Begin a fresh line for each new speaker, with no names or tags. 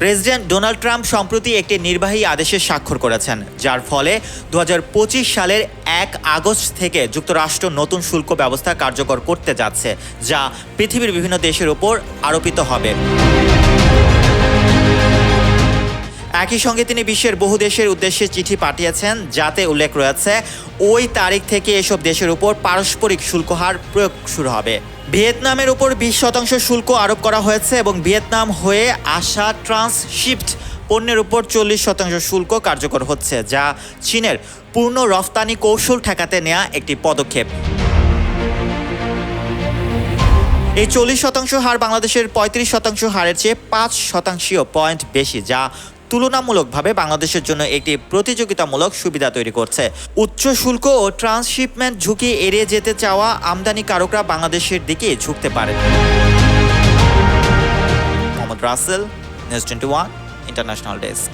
President Donald Trump সম্প্রতি একটি নির্বাহী আদেশে স্বাক্ষর করেছেন, যার ফলে দু হাজার পঁচিশ সালের এক আগস্ট থেকে যুক্তরাষ্ট্র নতুন শুল্ক ব্যবস্থা কার্যকর করতে যাচ্ছে, যা পৃথিবীর বিভিন্ন দেশের উপর আরোপিত হবে। একই সঙ্গে তিনি বিশ্বের বহু দেশের উদ্দেশ্যে চিঠি পাঠিয়েছেন, যাতে উল্লেখ রয়েছে, ওই তারিখ থেকে এসব দেশের উপর পারস্পরিক শুল্ক হার প্রয়োগ শুরু হবে। ভিয়েতনামের উপর বিশ শতাংশ শুল্ক আরোপ করা হয়েছে এবং ভিয়েতনাম হয়ে আসা ট্রান্সশিফট পণ্যের উপর চল্লিশ শতাংশ শুল্ক কার্যকর হচ্ছে, যা চীনের পূর্ণ রফতানি কৌশল ঠেকাতে নেওয়া একটি পদক্ষেপ। এই চল্লিশ শতাংশ হার বাংলাদেশের পঁয়ত্রিশ শতাংশ হারের চেয়ে পাঁচ শতাংশীয় পয়েন্ট বেশি, যা তুলনামূলকভাবে বাংলাদেশের জন্য একটি প্রতিযোগিতামূলক সুবিধা তৈরি করছে। উচ্চ শুল্ক ও ট্রান্সশিপমেন্ট ঝুঁকি এড়িয়ে যেতে চাওয়া আমদানিকারকরা বাংলাদেশের দিকে ঝুঁকতে পারে। Mohammad Rasel, news twenty one, international desk.